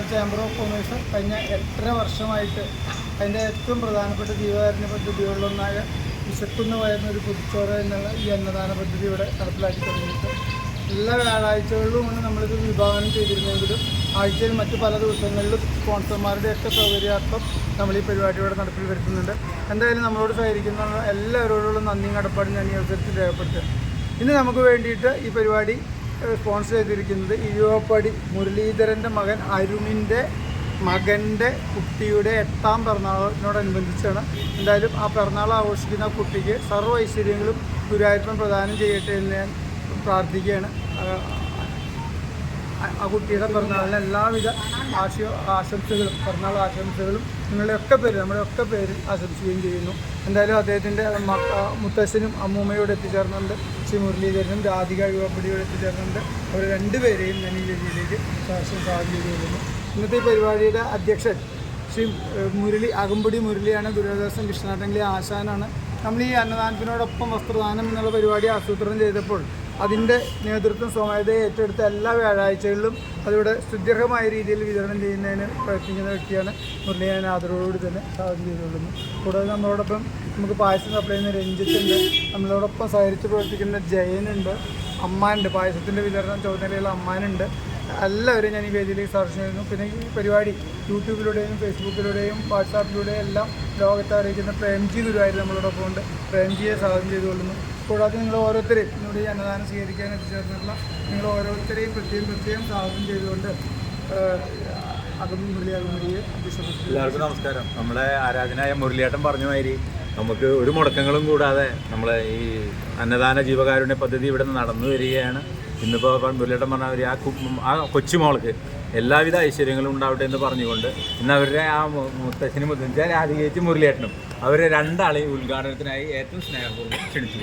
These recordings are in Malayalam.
ഗുരുവായൂർ ചേംബർ ഓഫ് കൊമേഴ്സ് കഴിഞ്ഞ എട്ടര വർഷമായിട്ട് അതിന്റെ ഏറ്റവും പ്രധാനപ്പെട്ട ജീവകാരുണ്യ പദ്ധതികളിലൊന്നായ വിശക്കുന്ന വയറിന് ഒരു പുതുച്ചോറ് എന്നുള്ള ഈ അന്നദാന പദ്ധതി ഇവിടെ നടപ്പിലാക്കി തുടങ്ങിയിട്ട്. എല്ലാ വ്യാഴാഴ്ചകളിലുമാണ് നമ്മളിത് വിഭാവനം ചെയ്തിരുന്നെങ്കിലും ആഴ്ചയിൽ മറ്റ് പല ദിവസങ്ങളിലും സ്പോൺസർമാരുടെയൊക്കെ സൗകര്യാർത്ഥം നമ്മൾ ഈ പരിപാടി ഇവിടെ നടപ്പിൽ വരുത്തുന്നുണ്ട്. എന്തായാലും നമ്മളോട് സഹകരിക്കുന്ന എല്ലാവരോടുള്ള നന്ദിയും കടപ്പാടും ഞാൻ ഈ അവസരത്തിൽ രേഖപ്പെടുത്തുക ഇന്ന് നമുക്ക് വേണ്ടിയിട്ട് ഈ പരിപാടി സ്പോൺസർ ചെയ്തിരിക്കുന്നത് ഇരുവപ്പടി മുരളീധരന്റെ മകൻ അരുണിന്റെ മകന്റെ കുട്ടിയുടെ എട്ടാം പിറന്നാളിനോടനുബന്ധിച്ചാണ്. എന്തായാലും ആ പിറന്നാൾ ആഘോഷിക്കുന്ന കുട്ടിക്ക് സർവ ഐശ്വര്യങ്ങളും ഗുരുവായൂരപ്പൻ പ്രദാനം ചെയ്യട്ടെ എന്ന് ഞാൻ പ്രാർത്ഥിക്കുകയാണ്. ആ- കുട്ടിയുടെ പിറന്നാളിന് എല്ലാവിധ ആശയ ആശംസകളും പിറന്നാൾ ആശംസകളും നിങ്ങളുടെ ഒക്കെ പേര് നമ്മുടെ ഒക്കെ പേര് ആശംസിക്കുകയും ചെയ്യുന്നു. എന്തായാലും അദ്ദേഹത്തിന്റെ മുത്തശ്ശനും അമ്മൂമ്മയോട് എത്തിച്ചേർന്നുണ്ട്. ശ്രീ മുരളീധരനും രാധിക യുവപ്പടിയോട് എത്തിച്ചേർന്നുണ്ട്. അവർ രണ്ടുപേരെയും ഞാൻ ഈ രീതിയിലേക്ക് സ്വാഗതം ഇന്നത്തെ പരിപാടിയുടെ അധ്യക്ഷൻ ശ്രീ മുരളി അകമ്പടി മുരളിയാണ്. ദുരിതാശ്വാസം കൃഷ്ണാട്ടങ്കിലെ ആശാനാണ്. നമ്മൾ ഈ അന്നദാനത്തിനോടൊപ്പം വസ്ത്രദാനം എന്നുള്ള പരിപാടി ആസൂത്രണം ചെയ്തപ്പോൾ അതിന്റെ നേതൃത്വം സ്വമേധയെ ഏറ്റെടുത്ത എല്ലാ വ്യാഴാഴ്ചകളിലും അതിവിടെ സുദൃഢമായ രീതിയിൽ വിതരണം ചെയ്യുന്നതിന് പ്രയത്നിക്കുന്ന വ്യക്തിയാണ് മുരളി. ഞാൻ ആദരവോടുകൂടി തന്നെ സ്വാഗതം ചെയ്തുകൊള്ളുന്നു. കൂടാതെ നമ്മളോടൊപ്പം നമുക്ക് പായസം സപ്ലൈ ചെയ്യുന്ന രഞ്ജിത്തുണ്ട്. നമ്മളോടൊപ്പം സഹകരിച്ച് പ്രവർത്തിക്കുന്ന ജയനുണ്ട്. അമ്മാനുണ്ട്. പായസത്തിന്റെ വിതരണം ചോദനയിലുള്ള അമ്മാനുണ്ട്. എല്ലാവരെയും ഞാൻ ഈ വേദിയിലേക്ക് സന്ദർശിച്ചിരുന്നു പിന്നെ ഈ പരിപാടി യൂട്യൂബിലൂടെയും ഫേസ്ബുക്കിലൂടെയും വാട്സാപ്പിലൂടെയും എല്ലാം ലോകത്തെ അറിയിക്കുന്ന പ്രേംജി ഗുരുവായൂർ നമ്മളോടൊപ്പം ഉണ്ട് പ്രേംജിയെ സ്വാഗതം ചെയ്തുകൊള്ളുന്നു. കൂടാതെ നിങ്ങൾ ഓരോരുത്തരെയും എന്നോട് ഈ അന്നദാനം സ്വീകരിക്കാൻ എത്തിച്ചേർന്നിട്ടുള്ള നിങ്ങൾ ഓരോരുത്തരെയും പ്രത്യേകം പ്രത്യേകം സ്വാഗതം ചെയ്തുകൊണ്ട് എല്ലാവർക്കും നമസ്കാരം. നമ്മുടെ ആരാധനായ മുരളിയേട്ടൻ പറഞ്ഞ മാതിരി നമുക്ക് ഒരു മുടക്കങ്ങളും കൂടാതെ നമ്മളെ ഈ അന്നദാന ജീവകാരുണ്യ പദ്ധതി ഇവിടെ നിന്ന് നടന്നു വരികയാണ്. ഇന്നിപ്പോൾ മുരളിയേട്ടൻ പറഞ്ഞ ഒരു ആ ആ കൊച്ചുമോൾക്ക് എല്ലാവിധ ഐശ്വര്യങ്ങളും ഉണ്ടാവട്ടെ എന്ന് പറഞ്ഞുകൊണ്ട് ഇന്ന് അവരുടെ ആ മുത്തശ്ശനും മുത്തച്ഛൻ രാധികേച്ചും മുരളിയേട്ടനും അവരെ രണ്ടാളെയും ഉദ്ഘാടനത്തിനായി ഏറ്റവും സ്നേഹപൂർവം ക്ഷണിച്ചു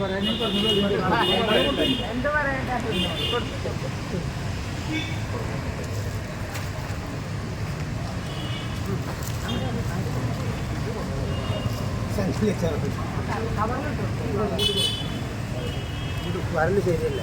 പറയാനും പറഞ്ഞത് വരൽ ശരിയല്ല